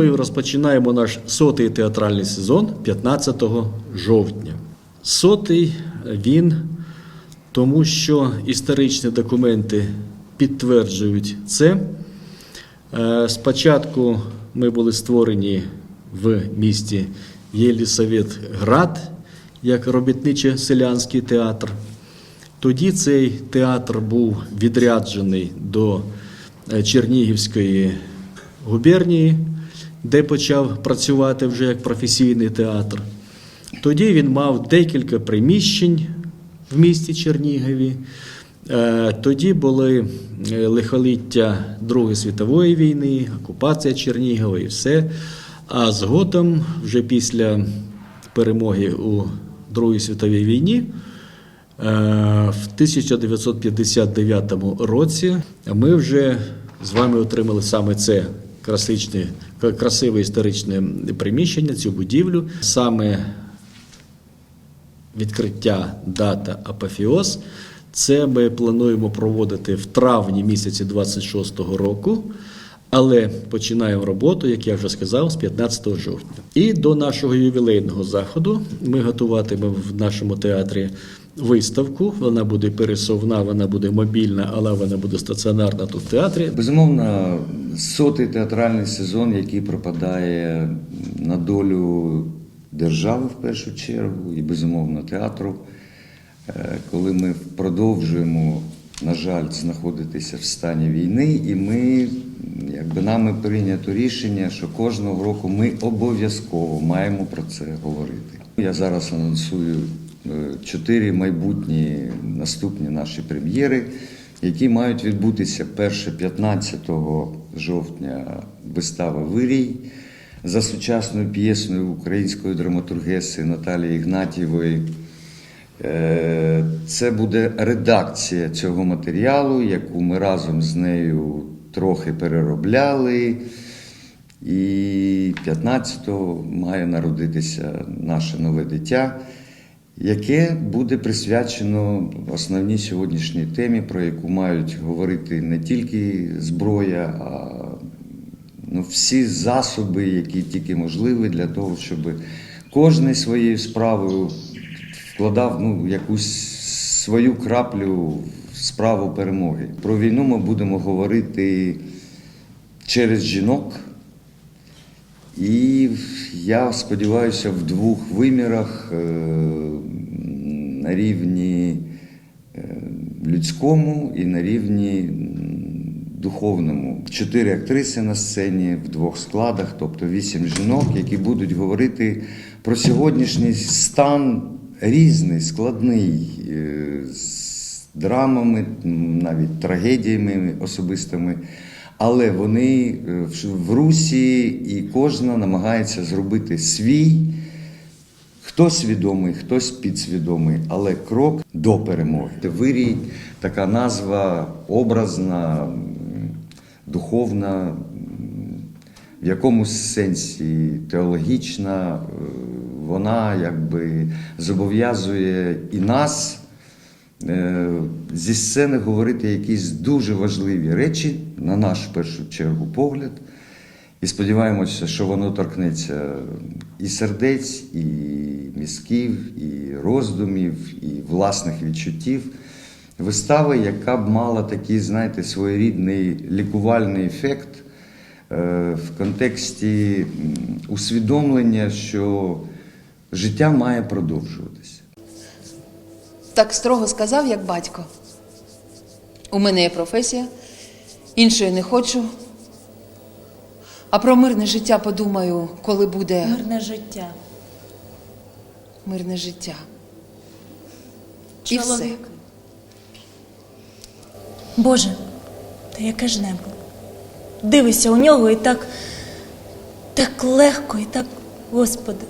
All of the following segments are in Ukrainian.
Ми розпочинаємо наш сотий театральний сезон 15 жовтня. Сотий він тому, що історичні документи підтверджують це. Е, Спочатку ми були створені в місті Єлісаветград як робітничо-селянський театр. Тоді цей театр був відряджений до е, Чернігівської губернії, де почав працювати вже як професійний театр. Тоді він мав декілька приміщень в місті Чернігові. Е, Тоді були е, лихоліття Другої світової війни, окупація Чернігова і все. А згодом, вже після перемоги у Другій світовій війні, е, в 1959 році ми вже з вами отримали саме це класичне, красиве історичне приміщення, цю будівлю. Саме відкриття дата апофіоз. Це ми плануємо проводити в травні місяці 26-го року. Але починаємо роботу, як я вже сказав, з 15 жовтня. І до нашого ювілейного заходу ми готуватимемо в нашому театрі виставку. Вона буде пересувна, вона буде мобільна, але вона буде стаціонарна тут в театрі. Безумовно, сотий театральний сезон, який пропадає на долю держави в першу чергу, і безумовно театру. Е, Коли ми продовжуємо, на жаль, знаходитися в стані війни, і ми, якби нами прийнято рішення, що кожного року ми обов'язково маємо про це говорити. Я зараз анонсую чотири майбутні наступні наші прем'єри, які мають відбутися перше 15 жовтня вистава Вирій за сучасною п'єсною української драматургеси Наталії Ігнатієвої. Е, Це буде редакція цього матеріалу, яку ми разом з нею трохи переробляли. І 15-го має народитися наше нове дитя, яке буде присвячено основній сьогоднішній темі, про яку мають говорити не тільки зброя, а ну, всі засоби, які тільки можливі для того, щоб кожен своєю справою вкладав ну, якусь свою краплю в справу перемоги. Про війну ми будемо говорити через жінок. І я сподіваюся, в двох вимірах е, на рівні е, людському і на рівні духовному. Чотири актриси на сцені в двох складах, тобто вісім жінок, які будуть говорити про сьогоднішній стан різний, складний, е, з драмами, навіть трагедіями особистими. Але вони е, в- русі, і кожна намагається зробити свій, хтось свідомий, хтось підсвідомий, але крок до перемоги. Вирій така назва образна, духовна, в якомусь сенсі теологічна, е, вона якби зобов'язує і нас зі сцени говорити якісь дуже важливі речі, на наш в першу чергу погляд. І сподіваємося, що воно торкнеться і сердець, і мізків, і роздумів, і власних відчуттів. Вистава, яка б мала такий, знаєте, своєрідний лікувальний ефект е, в контексті усвідомлення, що життя має продовжуватися. Так строго сказав, як батько. У мене є професія, іншої не хочу. А про мирне життя подумаю, коли буде Мирне життя. мирне життя. І все. Чоловік. Боже, та яке ж небо. Дивишся у нього і так, так легко, і так, Господи.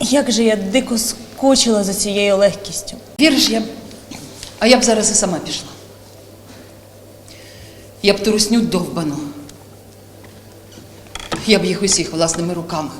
Як же я дико скочила за цією легкістю. Віриш, я. А я б зараз і сама пішла. Я б ту русню довбану. Я б їх усіх власними руками